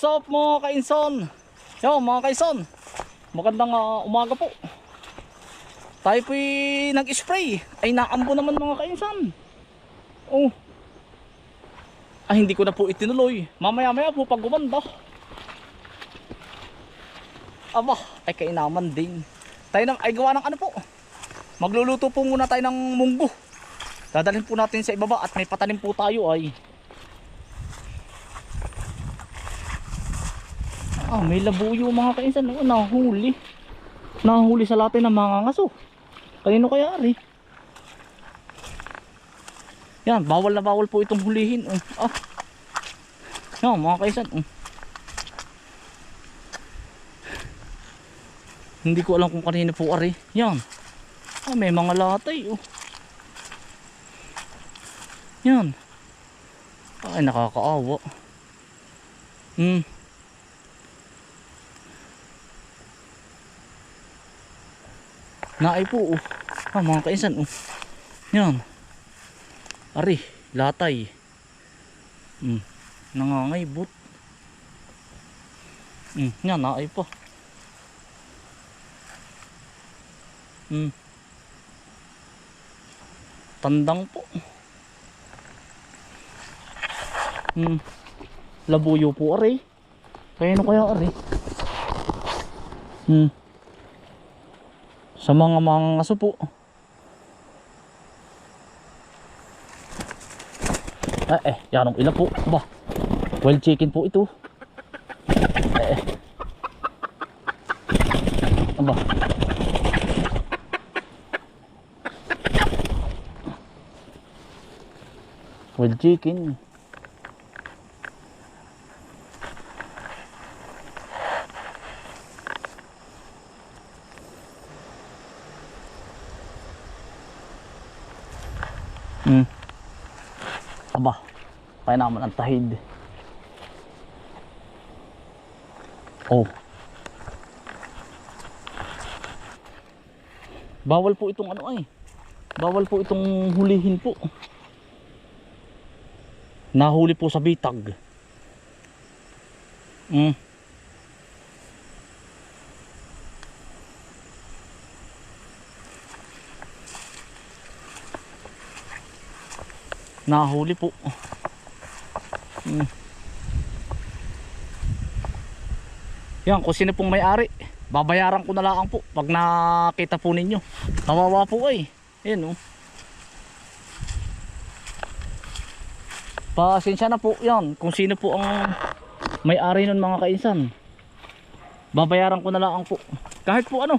What's up mga kainson? Yo mga kainson, magandang ah, umaga po. Tayo po'y nag-spray. Ay naambo naman mga kainsan. Oh. Ay hindi ko na po itinuloy. Mamaya maya po pag gumanda. Aba, ay kainaman din. Tayo na, ay gawa ng ano po. Magluluto po muna tayo ng munggo. Dadalhin po natin sa ibaba at may patanim po tayo ay. Ah, may labuyo mga kainsan. Oh, nahuli. Nahuli sa latin ng mga ngaso. Kanino kaya ari? Yan, bawal na bawal po itong hulihin. Oh. Ah. Yan, mga kaisan. Oh. Hindi ko alam kung kanino po ari. Yan. Ah, may mga latay. Oh. Yan. Ay, nakakaawa. Hmm. Naay po oh. Ah, mga kainsan oh. Yan. Ari, latay. Hmm. Nangangaybot. Hmm, yan naay pa. Hmm. Tandang po. Hmm. Labuyo po ari. Kaya ano kaya ari? Hmm. Sa mga mga ngaso po. Eh, eh, yanong ila po. Ba, wild chicken po ito. Eh, eh. Aba. Wild chicken. Hmm. Aba, kaya naman ang tahid. Oh. Bawal po itong ano ay. Bawal po itong hulihin po. Nahuli po sa bitag. Hmm. Nahuli po. Hmm. Yan, kung sino pong may-ari, babayaran ko na lang po pag nakita po ninyo. Kawawa po ay. Yan oh. Pasensya na po yan kung sino po ang may-ari nun mga kainsan. Babayaran ko na lang po. Kahit po ano,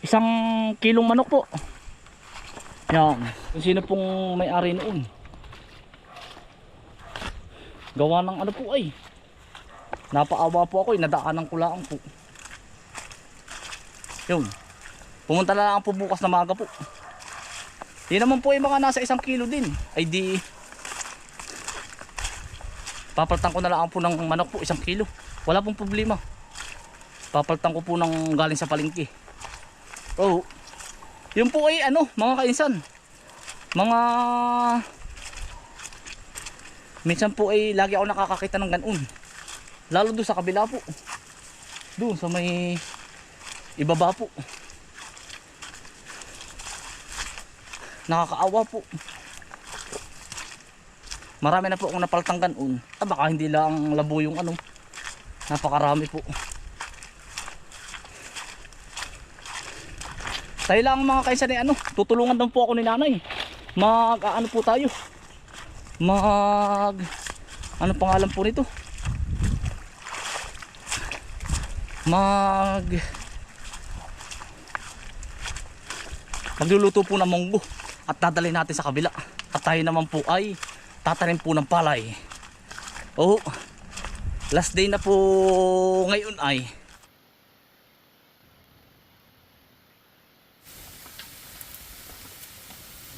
isang kilong manok po. Yan, kung sino pong may-ari noon. Gawa ng ano po ay. Napaawa po ako, nadaanan ko lang po. Yun. Pumunta na lang po bukas na maga po. Yan naman po ay mga nasa isang kilo din. Ay di Papaltan ko na lang po ng manok po isang kilo. Wala pong problema. Papaltan ko po ng galing sa palengke. Oh. Yun po ay ano, mga kainsan. Mga Minsan po ay lagi ako nakakakita ng ganun. Lalo doon sa kabila po. Doon sa may ibaba po. Nakakaawa po. Marami na po akong napaltang ganun. Ah, baka hindi lang labo yung ano. Napakarami po. Tayo lang mga kaisa ni ano, tutulungan daw po ako ni nanay. Mag ano po tayo mag ano pangalan po nito mag magluluto po ng munggo at dadalhin natin sa kabila at tayo naman po ay tatanim po ng palay oh last day na po ngayon ay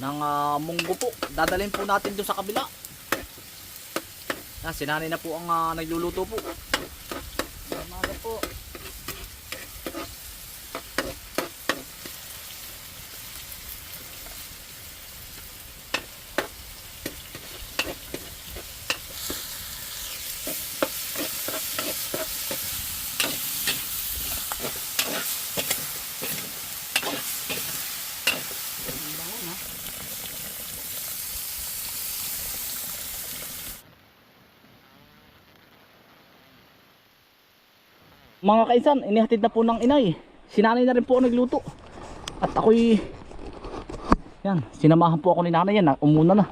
ng ah, munggo po. Dadalhin po natin doon sa kabila. Ah, sinanay na po ang ah, nagluluto po. Umaga po. Mga kaisan, inihatid na po ng inay. Sinanay na rin po ang nagluto. At ako'y yan, sinamahan po ako ni nanay yan. na- Umuna na.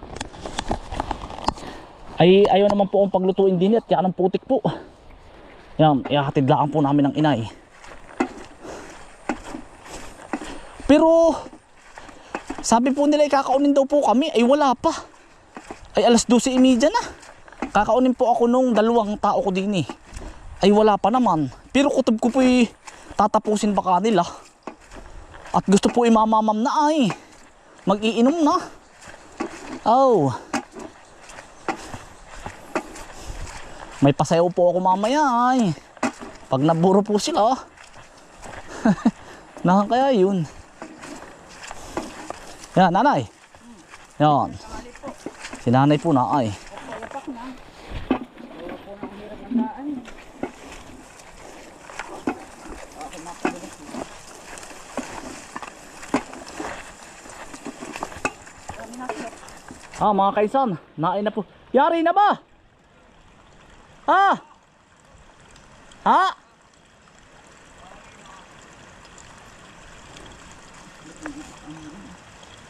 Ay ayaw naman po akong paglutuin din at kaya ng putik po. Yan, ihahatid lang po namin ng inay. Pero sabi po nila ikakaunin daw po kami ay wala pa. Ay alas 12.30 na. Kakaunin po ako nung dalawang tao ko din eh. Ay wala pa naman. Pero kutob ko po tatapusin pa kanila. At gusto po imamamam na ay. Mag-iinom na. Oh. May pasayaw po ako mamaya ay. Pag naburo po sila. Nahan kaya yun. Yan, nanay. Yan. Si nanay po na ay. Ah, mga kaisan, nain na po. Yari na ba? Ha? Ha?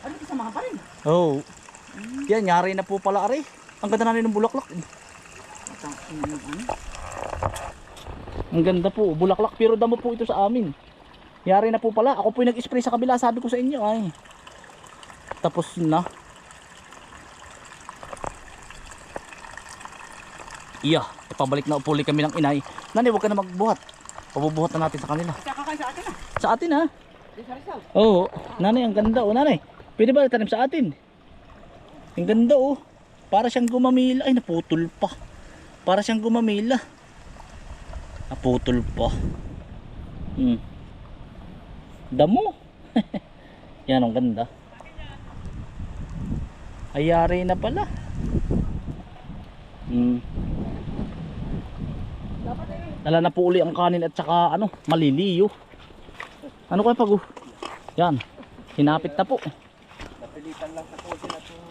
Ano isamahan pa rin? Oh. Yan, yari na po pala ari. Ang ganda na rin ng bulaklak. Ang ganda po, bulaklak pero damo po ito sa amin. Yari na po pala. Ako po yung nag-spray sa kabila, sabi ko sa inyo ay. Tapos na. Iya, ipabalik na upuli kami ng inay. Nanay, huwag ka na magbuhat. Pabubuhat na natin sa kanila. Isa ka kayo sa akin ah. Sa atin Rizal. Oo, nanay, ang ganda oh, nanay. Pwede ba tanim sa atin? Ang ganda oh. Para siyang gumamila. Ay, naputol pa. Para siyang gumamila. Naputol pa. Hmm. Damo. Yan, ang ganda. Ayari na pala. Hmm. Dala na po uli ang kanin at saka ano, maliliyo. Ano kaya pag Yan. Hinapit na po. Napilitan lang sa kotse na itong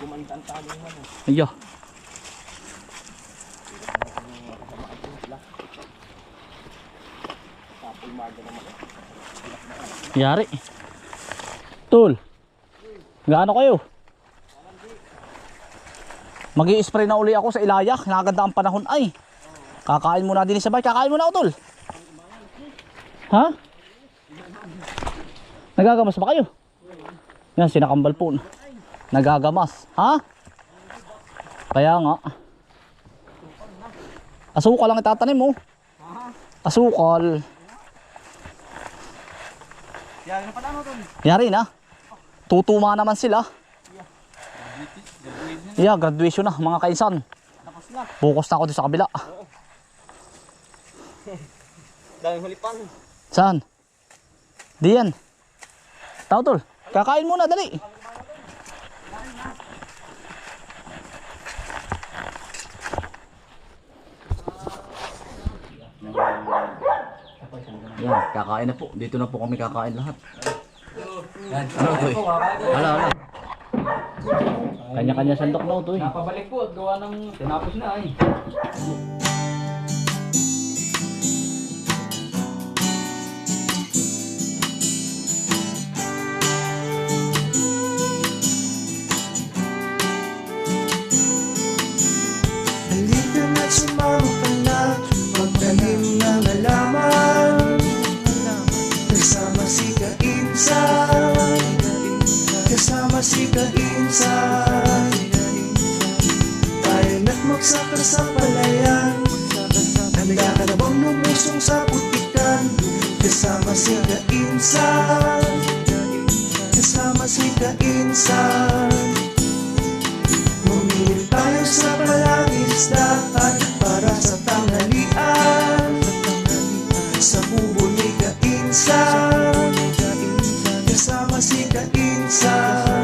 gumanda ang talong ano. Ayo. Naman. Yari. Tul. Gaano kayo? mag spray na uli ako sa ilayak. Naganda ang panahon ay. Kakain muna din sa bay. Kakain muna ako, Tol. Ha? Nagagamas ba kayo? Yan, sinakambal po. Nagagamas. Ha? Kaya nga. Asukal lang itatanim mo. Asukal. Yan na pala doon. Yari na. Tutuma naman sila. Yeah, graduation na mga kainsan. Bukas na ako dito sa kabila. Daming hulipan. Saan? Diyan. Tao tol. Kakain muna, dali. Yan, kakain na po. Dito na po kami kakain lahat. Yan, ano to eh? Hala, hala. Kanya-kanya sandok na to eh. Napabalik po at gawa ng tinapos na ay. Kasama si Kainsan Tayo na't magsaka sa palayan. Handa ka na bang lumusong sa putikan? Kasama si Kainsan. Kasama si Kainsan. Bumili tayo sa palangisdaan para sa tanghalian. Sa kubo ni Kainsan. Kasama si Kainsan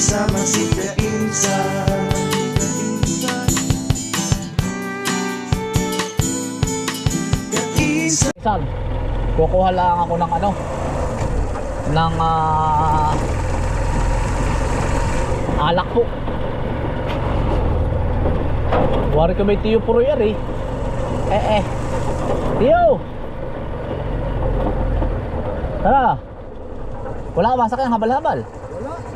Kasama si Kainsan Sal, kukuha lang ako ng ano ng ah, Alak po. Wari ka may tiyo puro yar eh. Eh eh. Tiyo! Tara. Wala ka masak yung habal-habal.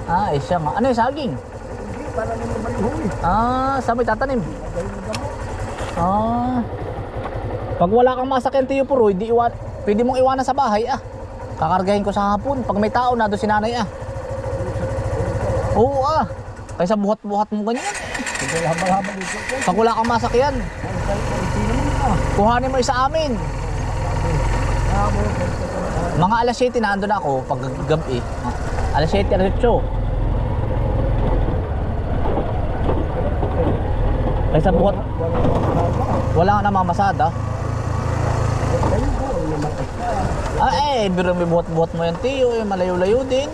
Ah, eh siya nga. Ano yung saging? Hindi, para naman malihoy. Ah, saan may tatanim? Dahil ng gamot. Ah. Pag wala kang masakyan tiyo puro, hindi iwan, pwede mong iwanan sa bahay ah. Kakargahin ko sa hapon. Pag may tao na doon si nanay ah. Oo ah. Kaysa buhat-buhat mo ganyan. Pag wala kang masakyan, kuhanin mo isa amin. Mga alas 7 na ando na ako pag gabi. Alas 7, alas 8. Kaysa buhat, wala nga namamasada. Kayo po, ay lumakas na. Ah eh, biro may buhat-buhat mo yan tiyo, eh, malayo-layo din.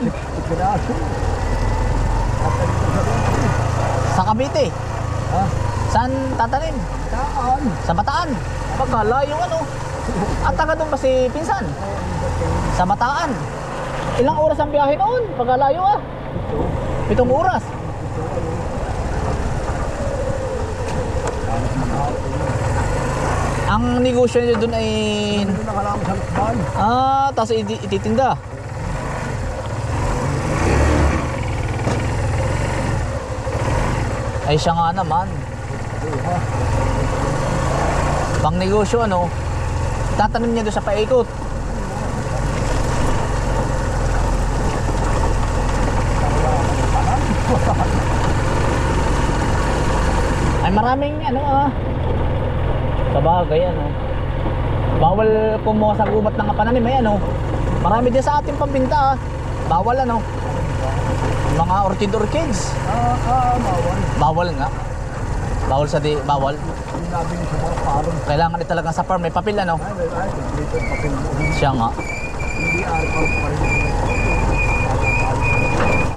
Sa Cavite, Ha? saan tatanim? Taan. Sa Bataan. Pagkalayo ano. At taga doon ba si Pinsan? Sa Bataan. Ilang oras ang biyahe noon? Pagkalayo ah. Ito. Pitong oras. Ang negosyo niyo doon ay ah, tapos iti- ititinda. Ay siya nga naman. Pang negosyo ano, tatanim niya doon sa paikot. Maraming ano ah. Sabagay ano. Bawal kumuha sa gubat ng pananim ay ano. Marami din sa ating pambinta ah. Bawal ano. Mga orchid orchids. Ah, ah, bawal. Bawal nga. Bawal sa di, bawal. Yung nabi niyo sa parang. Kailangan ito talagang sa farm may papel ano. Ay, ay, ay, dito yung papel mo. Siya nga. Hindi araw pa rin.